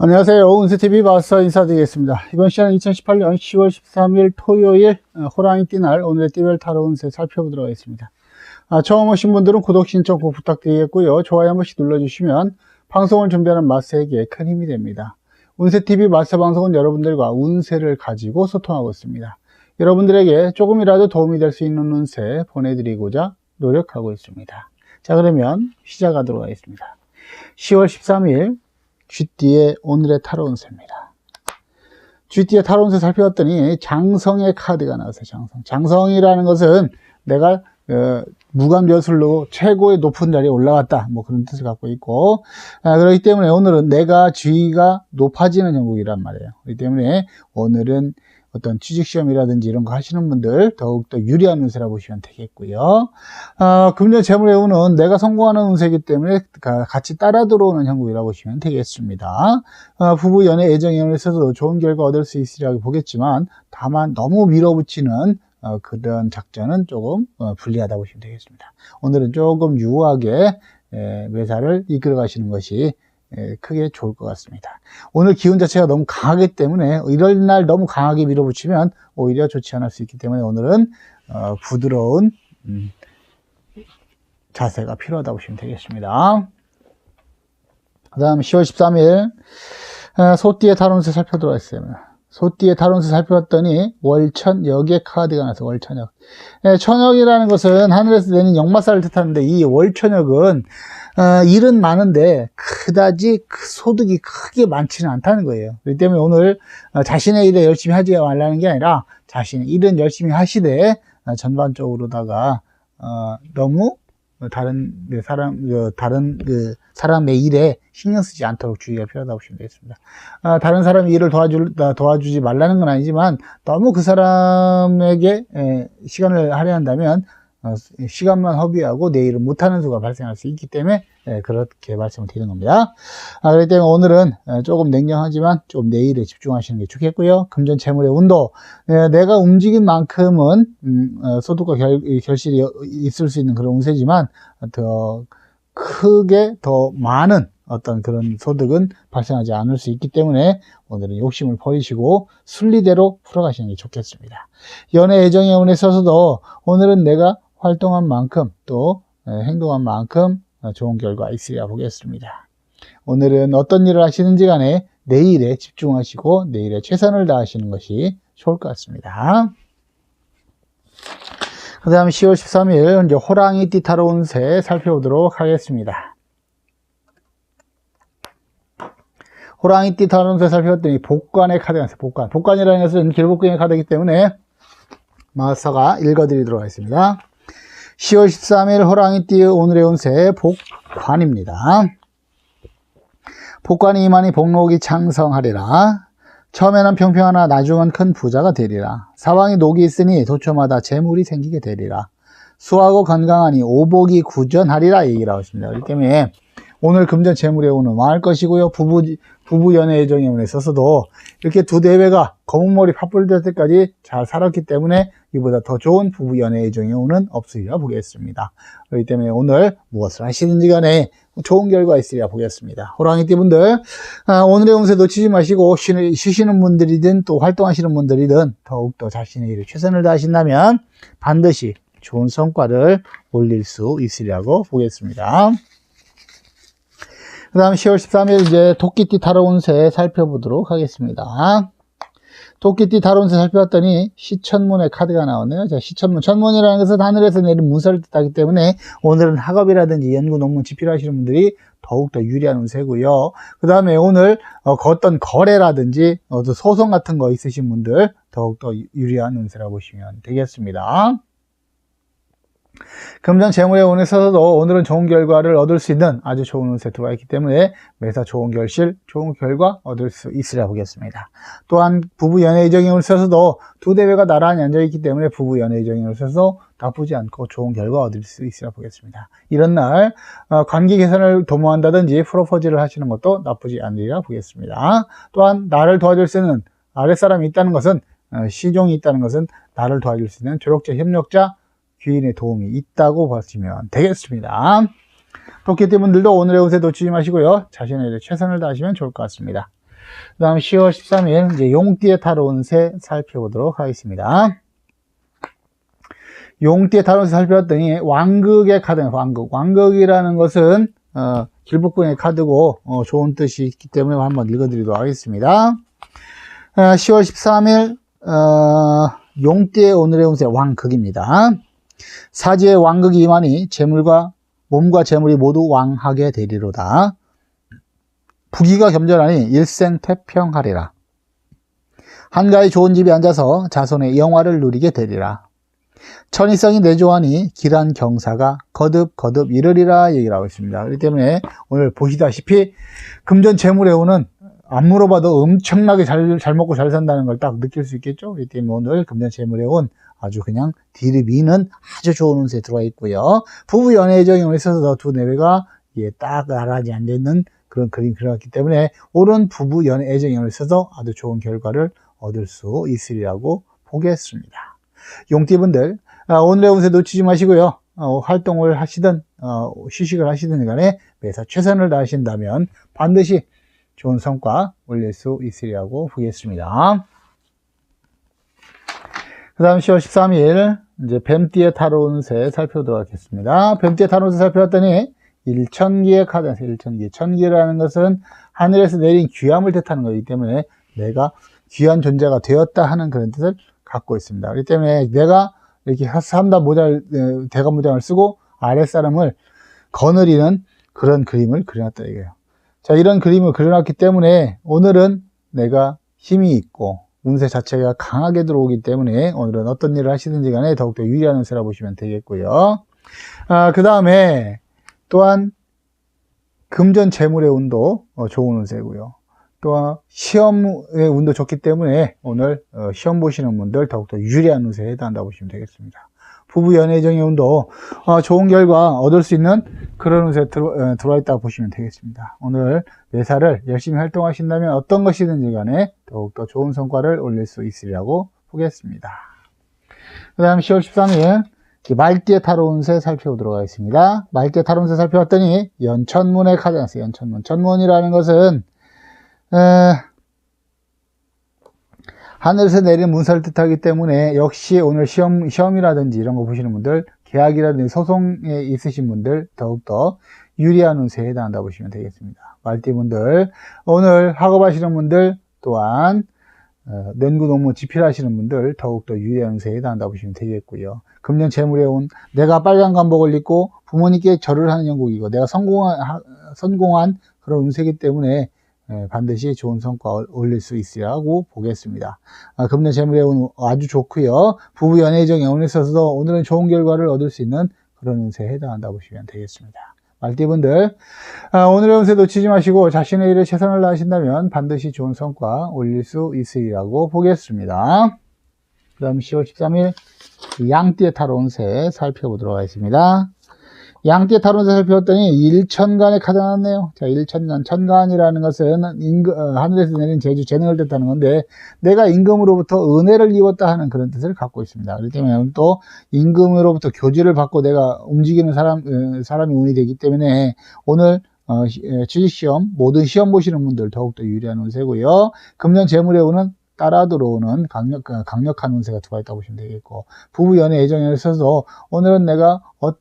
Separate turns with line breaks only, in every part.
안녕하세요. 운세TV 마스터 인사드리겠습니다. 이번 시간은 2018년 10월 13일 토요일 어, 호랑이 띠날 오늘의 띠별 타로 운세 살펴보도록 하겠습니다. 아, 처음 오신 분들은 구독 신청 꼭 부탁드리겠고요. 좋아요 한 번씩 눌러주시면 방송을 준비하는 마스터에게 큰 힘이 됩니다. 운세TV 마스터 방송은 여러분들과 운세를 가지고 소통하고 있습니다. 여러분들에게 조금이라도 도움이 될 수 있는 운세 보내드리고자 노력하고 있습니다. 자 그러면 시작하도록 하겠습니다. 10월 13일 쥐띠의 오늘의 타로 운세입니다. 쥐띠의 타로 운세 살펴봤더니 장성의 카드가 나왔어요. 장성. 장성이라는 것은 내가 어, 무감여술로 최고의 높은 자리에 올라갔다. 뭐 그런 뜻을 갖고 있고 아, 그렇기 때문에 오늘은 내가 쥐가 높아지는 형국이란 말이에요. 그렇기 때문에 오늘은 어떤 취직시험이라든지 이런 거 하시는 분들 더욱더 유리한 운세라 보시면 되겠고요. 아, 금년 재물의 운은 내가 성공하는 운세이기 때문에 가- 같이 따라 들어오는 형국이라고 보시면 되겠습니다. 아, 부부 연애 애정에 있어서도 좋은 결과 얻을 수 있으리라고 보겠지만 다만 너무 밀어붙이는 어, 그런 작전은 조금 어, 불리하다 보시면 되겠습니다. 오늘은 조금 유하게 에, 매사를 이끌어 가시는 것이 에, 크게 좋을 것 같습니다. 오늘 기운 자체가 너무 강하기 때문에 이럴 날 너무 강하게 밀어붙이면 오히려 좋지 않을 수 있기 때문에 오늘은 어, 부드러운 음, 자세가 필요하다 보시면 되겠습니다. 그 다음 10월 13일 어, 소띠의 타론세 살펴보도록 하겠습니다. 소띠의 타론세 살펴봤더니 월천 역의 카드가 나서 월천역. 예, 천역이라는 것은 하늘에서 내는 역마살을 뜻하는데 이 월천역은 어, 일은 많은데 그다지 그 소득이 크게 많지는 않다는 거예요. 그렇기 때문에 오늘 어, 자신의 일에 열심히 하지 말라는 게 아니라 자신의 일은 열심히 하시되 어, 전반적으로다가 어, 너무 다른 그 사람 그 다른 그 사람의 일에 신경 쓰지 않도록 주의가 필요하다고 보시면 되겠습니다. 아, 다른 사람의 일을 도와줄 도와주지 말라는 건 아니지만 너무 그 사람에게 에, 시간을 할애한다면 어, 시간만 허비하고 내 일을 못하는 수가 발생할 수 있기 때문에 에, 그렇게 말씀을 드리는 겁니다. 아, 그렇기 때문에 오늘은 에, 조금 냉정하지만 좀 내 일에 집중하시는 게 좋겠고요. 금전 재물의 운도 에, 내가 움직인 만큼은 음, 어, 소득과 결, 이 결실이 있을 수 있는 그런 운세지만 더 크게 더 많은 어떤 그런 소득은 발생하지 않을 수 있기 때문에 오늘은 욕심을 버리시고 순리대로 풀어가시는 게 좋겠습니다. 연애 애정의 운에 있어서도 오늘은 내가 활동한 만큼 또 에, 행동한 만큼 어, 좋은 결과 있으리라 보겠습니다. 오늘은 어떤 일을 하시는지 간에 내일에 집중하시고 내일에 최선을 다하시는 것이 좋을 것 같습니다. 그 다음 10월 13일 이제 호랑이 띠 타러 운세 살펴보도록 하겠습니다. 호랑이 띠 타러 운세 살펴봤더니 복관의 카드가 있어요. 복관. 복관이라는 것은 길복근의 카드이기 때문에 마스터가 읽어드리도록 하겠습니다. 10월 13일 호랑이 띠 오늘의 운세 복관입니다. 복관이 이만희 복록이 창성하리라. 처음에는 평평하나 나중은 큰 부자가 되리라. 사방에 녹이 있으니 도처마다 재물이 생기게 되리라. 수하고 건강하니 오복이 구전하리라 얘기라고 했습니다. 그렇기 때문에 오늘 금전 재물의 운은 망할 것이고요. 부부, 부부 연애 애정의 운에 있어서도 이렇게 두 대회가 검은머리 팥불될 때까지 잘 살았기 때문에 이보다 더 좋은 부부 연애 애정의 운은 없으리라 보겠습니다. 그렇기 때문에 오늘 무엇을 하시든지 간에 좋은 결과 있으리라 보겠습니다. 호랑이 띠 분들 아, 오늘의 운세 놓치지 마시고 쉬는, 쉬시는 분들이든 또 활동하시는 분들이든 더욱더 자신의 일에 최선을 다하신다면 반드시 좋은 성과를 올릴 수 있으리라고 보겠습니다. 그 다음 10월 13일 이제 토끼띠 타러 운세 살펴보도록 하겠습니다. 토끼띠 타러 운세 살펴봤더니 시천문의 카드가 나오네요. 자, 시천문. 천문이라는 것은 하늘에서 내린 문서를 뜻하기 때문에 오늘은 학업이라든지 연구 논문 집필 하시는 분들이 더욱더 유리한 운세고요. 그 다음에 오늘 어, 어떤 거래라든지 소송 같은 거 있으신 분들 더욱더 유리한 운세라고 보시면 되겠습니다. 금전 재물의 운에 있어서도 오늘은 좋은 결과를 얻을 수 있는 아주 좋은 운세 들어와 있기 때문에 매사 좋은 결실, 좋은 결과 얻을 수 있으리라 보겠습니다. 또한 부부 연애 애정의 운에 있어서도 두 대회가 나란히 앉아 있기 때문에 부부 연애 애정의 운에 있어서 나쁘지 않고 좋은 결과 얻을 수 있으리라 보겠습니다. 이런 날 어, 관계 개선을 도모한다든지 프로포즈를 하시는 것도 나쁘지 않으리라 보겠습니다. 또한 나를 도와줄 수 있는 아랫사람이 있다는 것은 어, 시종이 있다는 것은 나를 도와줄 수 있는 조력자, 협력자, 귀인의 도움이 있다고 보시면 되겠습니다. 토끼띠 분들도 오늘의 운세 놓치지 마시고요. 자신의 최선을 다하시면 좋을 것 같습니다. 그 다음 10월 13일, 이제 용띠에 타러온 새 살펴보도록 하겠습니다. 용띠에 타러온 새 살펴봤더니, 왕극의 카드는 왕극. 왕극이라는 것은, 어, 길복궁의 카드고, 어, 좋은 뜻이 있기 때문에 한번 읽어드리도록 하겠습니다. 어, 10월 13일, 어, 용띠의 오늘의 운세 왕극입니다. 사지의 왕극이 임하니 재물과 몸과 재물이 모두 왕하게 되리로다. 부귀가 겸전하니 일생 태평하리라. 한가히 좋은 집에 앉아서 자손의 영화를 누리게 되리라. 천의성이 내조하니 길한 경사가 거듭 거듭 이르리라 얘기를 하고 있습니다. 그렇기 때문에 오늘 보시다시피 금전 재물에 오는 안 물어봐도 엄청나게 잘, 잘 먹고 잘 산다는 걸 딱 느낄 수 있겠죠. 그렇기 때문에 오늘 금전 재물에 온 아주 그냥 뒤를 미는 아주 좋은 운세 들어와 있고요. 부부 연애 정에 있어서 두 내외가 예, 딱 나란히 앉아있는 그런 그림 그려왔기 때문에 옳은 부부 연애 애정에 있어서 아주 좋은 결과를 얻을 수 있으리라고 보겠습니다. 용띠분들 아, 오늘의 운세 놓치지 마시고요. 어, 활동을 하시든 어, 휴식을 하시든 간에 매사 최선을 다하신다면 반드시 좋은 성과 올릴 수 있으리라고 보겠습니다. 그 다음 10월 13일 이제 뱀띠의 타로운세 살펴보도록 하겠습니다. 뱀띠의 타로운세 살펴봤더니 일천기의 카드에서 일천기. 천기라는 것은 하늘에서 내린 귀함을 뜻하는 거기 때문에 내가 귀한 존재가 되었다 하는 그런 뜻을 갖고 있습니다. 그렇기 때문에 내가 이렇게 삼다 모자를, 대가 모장을 쓰고 아랫사람을 거느리는 그런 그림을 그려놨다 이거예요. 자, 이런 그림을 그려놨기 때문에 오늘은 내가 힘이 있고 운세 자체가 강하게 들어오기 때문에 오늘은 어떤 일을 하시든지 간에 더욱더 유리한 운세라 보시면 되겠고요. 아, 그 다음에 또한 금전 재물의 운도 어, 좋은 운세고요. 또한 시험의 운도 좋기 때문에 오늘 어, 시험 보시는 분들 더욱더 유리한 운세에 해당한다고 보시면 되겠습니다. 부부 연애 정의 운도 어, 좋은 결과 얻을 수 있는 그런 운세 들어, 들어와 있다고 보시면 되겠습니다. 오늘 매사를 열심히 활동하신다면 어떤 것이든지 간에 더욱더 좋은 성과를 올릴 수 있으리라고 보겠습니다. 그 다음 10월 13일 말띠의 타로 운세 살펴보도록 하겠습니다. 말띠의 타로 운세 살펴봤더니 연천문의 카드 나왔어요. 연천문. 천문이라는 것은 에, 하늘에서 내린 문서를 뜻하기 때문에 역시 오늘 시험, 시험이라든지 이런 거 보시는 분들, 계약이라든지 소송에 있으신 분들 더욱더 유리한 운세에 해당한다 보시면 되겠습니다. 말띠분들, 오늘 학업하시는 분들 또한 어, 연구 논문 집필하시는 분들 더욱더 유리한 운세에 해당한다 보시면 되겠고요. 금년 재물에 온 내가 빨간 관복을 입고 부모님께 절을 하는 영국이고 내가 성공한, 성공한 그런 운세이기 때문에 예, 반드시 좋은 성과 올릴 수 있으라고 보겠습니다. 아, 금년 재물에 온 아주 좋고요. 부부 연애정 영혼에 있어서도 오늘은 좋은 결과를 얻을 수 있는 그런 운세에 해당한다 보시면 되겠습니다. 말띠분들 아, 오늘의 운세 놓치지 마시고 자신의 일에 최선을 다하신다면 반드시 좋은 성과 올릴 수 있으리라고 보겠습니다. 그 다음 10월 13일 양띠의 타로 운세 살펴보도록 하겠습니다. 타로운세 살펴봤더니 일천간의 카드 나왔네요. 자, 일천간. 천간이라는 것은 임금, 어, 하늘에서 내린 제주, 재능을 뜻하는 건데, 내가 임금으로부터 은혜를 입었다 하는 그런 뜻을 갖고 있습니다. 그렇기 때문에 또 임금으로부터 교지를 받고 내가 움직이는 사람, 어, 사람이 운이 되기 때문에 오늘 어, 취직시험, 모든 시험 보시는 분들 더욱더 유리한 운세고요. 금년 재물의 운은 따라 들어오는 강력, 강력한 운세가 들어와 있다고 보시면 되겠고, 부부 연애 애정에 있어서 오늘은 내가 어,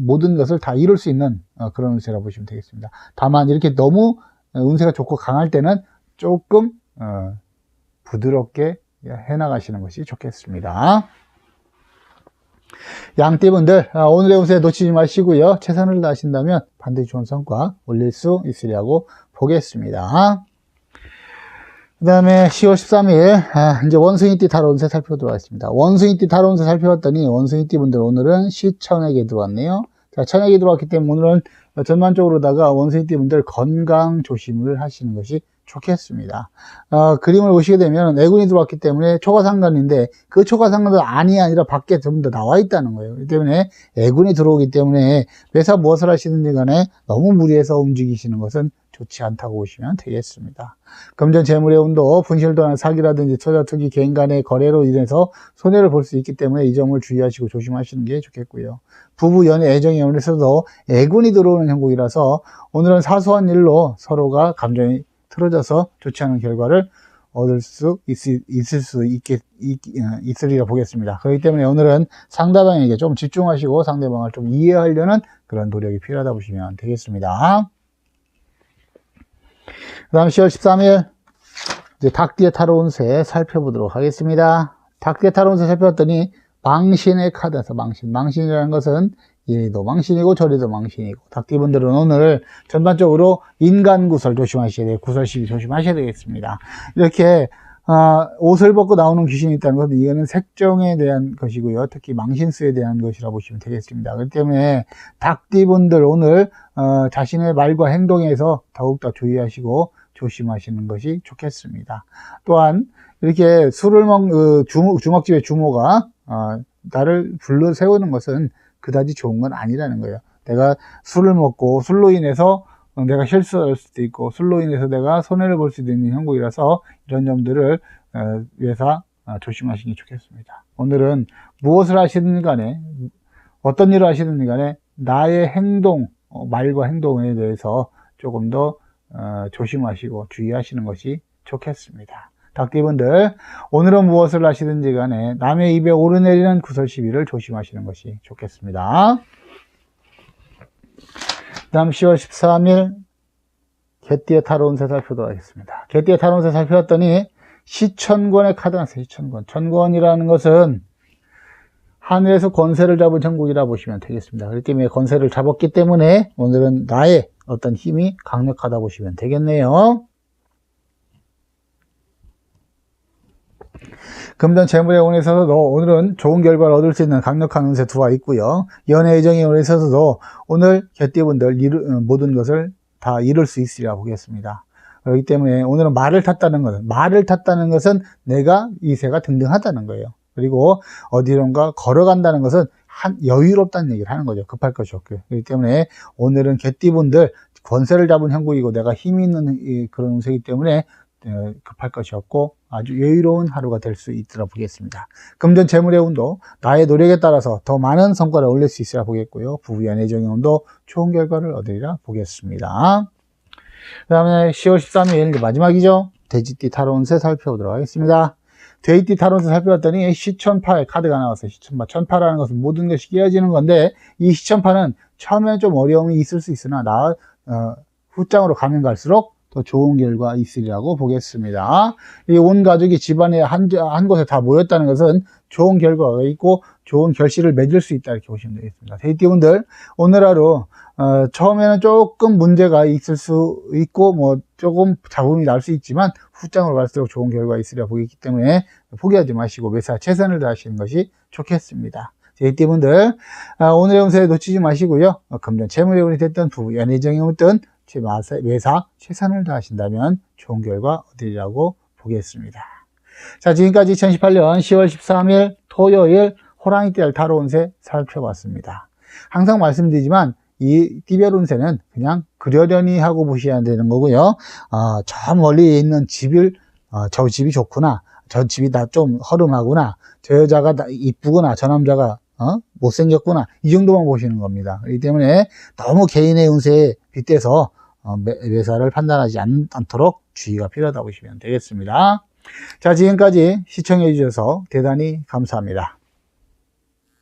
모든 것을 다 이룰 수 있는 어, 그런 운세라고 보시면 되겠습니다. 다만 이렇게 너무 운세가 좋고 강할 때는 조금 어, 부드럽게 해나가시는 것이 좋겠습니다. 양띠분들 아, 오늘의 운세 놓치지 마시고요. 최선을 다하신다면 반드시 좋은 성과 올릴 수 있으리라고 보겠습니다. 그 다음에 10월 13일, 아, 이제 원숭이띠 타로운세 살펴보도록 하겠습니다. 원숭이띠 타로운세 살펴봤더니, 원숭이띠 분들 오늘은 시천에게 들어왔네요. 자, 천에게 들어왔기 때문에 오늘은 전반적으로다가 원숭이띠 분들 건강 조심을 하시는 것이 좋겠습니다. 어, 그림을 보시게 되면 애군이 들어왔기 때문에 초과상관인데 그 초과상관도 아니 아니라 밖에 좀 더 나와 있다는 거예요. 그렇기 때문에 애군이 들어오기 때문에 매사 무엇을 하시든지 간에 너무 무리해서 움직이시는 것은 좋지 않다고 보시면 되겠습니다. 금전 재물의 운도 분실도나 사기라든지 투자 투기 개인 간의 거래로 인해서 손해를 볼 수 있기 때문에 이 점을 주의하시고 조심하시는 게 좋겠고요. 부부 연애 애정의 운에서도 애군이 들어오는 형국이라서 오늘은 사소한 일로 서로가 감정이 틀어져서 좋지 않은 결과를 얻을 수 있, 을수 있겠, 있, 어, 있으리라 보겠습니다. 그렇기 때문에 오늘은 상대방에게 좀 집중하시고 상대방을 좀 이해하려는 그런 노력이 필요하다 보시면 되겠습니다. 그 다음 10월 13일 이제 닭띠에 타로운 새 살펴보도록 하겠습니다. 닭띠에 타로운 새 살펴봤더니 망신의 카드에서 망신. 망신이라는 것은 이리도 망신이고 저리도 망신이고 닭띠분들은 오늘 전반적으로 인간 구설 조심하셔야 돼요. 구설 시비 조심하셔야 되겠습니다. 이렇게 아, 옷을 벗고 나오는 귀신이 있다는 것은 이거는 색정에 대한 것이고요. 특히 망신수에 대한 것이라 고 보시면 되겠습니다. 그렇기 때문에 닭띠분들 오늘 어, 자신의 말과 행동에서 더욱더 주의하시고 조심하시는 것이 좋겠습니다. 또한 이렇게 술을 먹, 그 주먹, 주먹집의 주모가 어, 나를 불러 세우는 것은 그다지 좋은 건 아니라는 거예요. 내가 술을 먹고 술로 인해서 내가 실수할 수도 있고 술로 인해서 내가 손해를 볼 수도 있는 형국이라서 이런 점들을 어, 위해서 어, 조심하시는 게 좋겠습니다. 오늘은 무엇을 하시든 간에 어떤 일을 하시든 간에 나의 행동, 어, 말과 행동에 대해서 조금 더 조심하시고 주의하시는 것이 좋겠습니다. 닭띠분들 오늘은 무엇을 하시든지 간에 남의 입에 오르내리는 구설 시비를 조심하시는 것이 좋겠습니다. 다음 10월 13일 개띠의 타로운 새 살펴보도록 하겠습니다. 개띠의 타로운 새 살펴봤더니 시천권의 카드 나왔어요. 시천권. 천권이라는 것은 하늘에서 권세를 잡은 천국이라 보시면 되겠습니다. 그렇기 때문에 권세를 잡았기 때문에 오늘은 나의 어떤 힘이 강력하다 보시면 되겠네요. 금전 재물의 운에 있어서도 오늘은 좋은 결과를 얻을 수 있는 강력한 운세 두가 있고요. 연애 애정의 운에 있어서도 오늘 개띠분들 어, 모든 것을 다 이룰 수 있으리라 보겠습니다. 그렇기 때문에 오늘은 말을 탔다는 것은 말을 탔다는 것은 내가 이세가 등등하다는 거예요. 그리고 어디론가 걸어간다는 것은 한 여유롭다는 얘기를 하는 거죠. 급할 것이 없고요. 그렇기 때문에 오늘은 개띠분들 권세를 잡은 형국이고 내가 힘이 있는 그런 운세이기 때문에 어, 급할 것이 없고 아주 여유로운 하루가 될 수 있더라 보겠습니다. 금전 재물의 운도 나의 노력에 따라서 더 많은 성과를 올릴 수 있으라 보겠고요. 부부의 내정의 운도 좋은 결과를 얻으리라 보겠습니다. 그 다음에 10월 13일 마지막이죠. 돼지띠 타로 운세 살펴보도록 하겠습니다. 돼지띠 타로 운세 살펴봤더니 시천파의 카드가 나왔어요. 시천파. 천파라는 것은 모든 것이 끼어지는 건데 이 시천파는 처음에는 좀 어려움이 있을 수 있으나 나 어, 후장으로 가면 갈수록 더 좋은 결과 있으리라고 보겠습니다. 이 온 가족이 집안에 한, 한 곳에 다 모였다는 것은 좋은 결과가 있고 좋은 결실을 맺을 수 있다 이렇게 보시면 되겠습니다. 데이티분들 오늘 하루 어, 처음에는 조금 문제가 있을 수 있고 뭐 조금 잡음이 날 수 있지만 후장으로 갈수록 좋은 결과 있으리라 보기 때문에 포기하지 마시고 매사 최선을 다하시는 것이 좋겠습니다. 데이티분들 어, 오늘의 운세 놓치지 마시고요. 어, 금전 재물의 운이 됐던 부부 연애정이 됐던 매사 최선을 다하신다면 좋은 결과 얻으리라고 보겠습니다. 자, 지금까지 2018년 10월 13일 토요일 호랑이띠를 다뤄온 새 살펴봤습니다. 항상 말씀드리지만 이 띠별 운세는 그냥 그려려니 하고 보셔야 되는 거고요. 어, 저 멀리 있는 집을 어, 저 집이 좋구나. 저 집이 다좀 허름하구나. 저 여자가 이쁘구나. 저 남자가 어? 못생겼구나. 이 정도만 보시는 겁니다. 그렇기 때문에 너무 개인의 운세에 빗대서 어, 매사를 판단하지 않, 않도록 주의가 필요하다 고 보시면 되겠습니다. 자, 지금까지 시청해 주셔서 대단히 감사합니다.